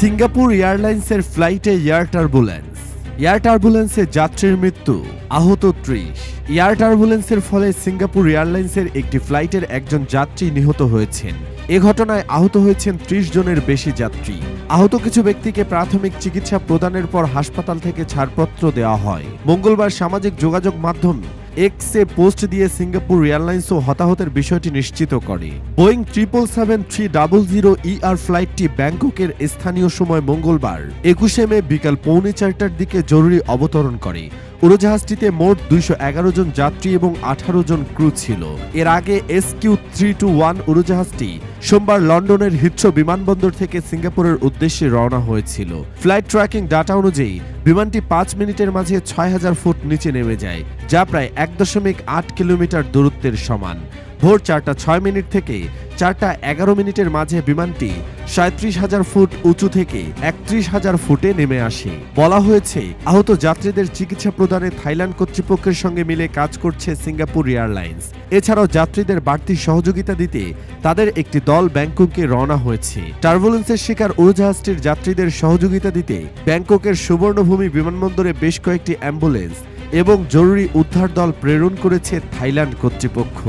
Singapore এয়ারলাইন্সের ফ্লাইটে air turbulence. Air টার্বুলেন্সে যাত্রীর মৃত্যু, আহত ত্রিশ। এয়ার টার্বুলেন্সের ফলে সিঙ্গাপুর এয়ারলাইন্সের একটি ফ্লাইটের একজন যাত্রী নিহত হয়েছেন। এ ঘটনায় আহত হয়েছেন ত্রিশ জনের বেশি যাত্রী। আহত কিছু ব্যক্তিকে প্রাথমিক চিকিৎসা প্রদানের পর হাসপাতাল থেকে ছাড়পত্র দেওয়া হয়। মঙ্গলবার সামাজিক যোগাযোগ মাধ্যম এক্সে পোস্ট দিয়ে সিঙ্গাপুর এয়ারলাইন্সও হতাহতের বিষয়টি নিশ্চিত করে। Boeing triple seven three double zero ER ফ্লাইটটি ব্যাংককের স্থানীয় সময় মঙ্গলবার, একুশে মে বিকাল পৌনে চারটার দিকে জরুরি অবতরণ করে। উড়োজাহাজটিতে মোট দুইশো এগারো জন যাত্রী এবং আঠারো জন ক্রু ছিল। এর আগে S Q three two one উড়োজাহাজটি সোমবার লন্ডনের হিথ্রো বিমানবন্দর থেকে সিঙ্গাপুরের উদ্দেশ্যে রওনা হয়েছিল। ফ্লাইট ট্র্যাকিং ডাটা অনুযায়ী, বিমানটি পাঁচ মিনিটের মাঝে ছয় হাজার ফুট নিচে নেমে যায়, যা প্রায় এক দশমিক আট কিলোমিটার দূরত্বের সমান। ভোর চারটা ছয় মিনিট থেকে চারটা এগারো মিনিটের মাঝে বিমানটি সাঁত্রিশ হাজার ফুট উঁচু থেকে একত্রিশ হাজার ফুটে নেমে আসে। বলা হয়েছে, আহত যাত্রীদের চিকিৎসা প্রদানে থাইল্যান্ড কর্তৃপক্ষের সঙ্গে মিলে কাজ করছে সিঙ্গাপুর এয়ারলাইন্স। এছাড়াও যাত্রীদের বাড়তি সহযোগিতা দিতে তাদের একটি দল ব্যাংককে রওনা হয়েছে। টার্বুলেন্সের শিকার উড়োজাহাজটির যাত্রীদের সহযোগিতা দিতে ব্যাংককের সুবর্ণভূমি বিমানবন্দরে বেশ কয়েকটি অ্যাম্বুলেন্স এবং জরুরি উদ্ধার দল প্রেরণ করেছে থাইল্যান্ড কর্তৃপক্ষ।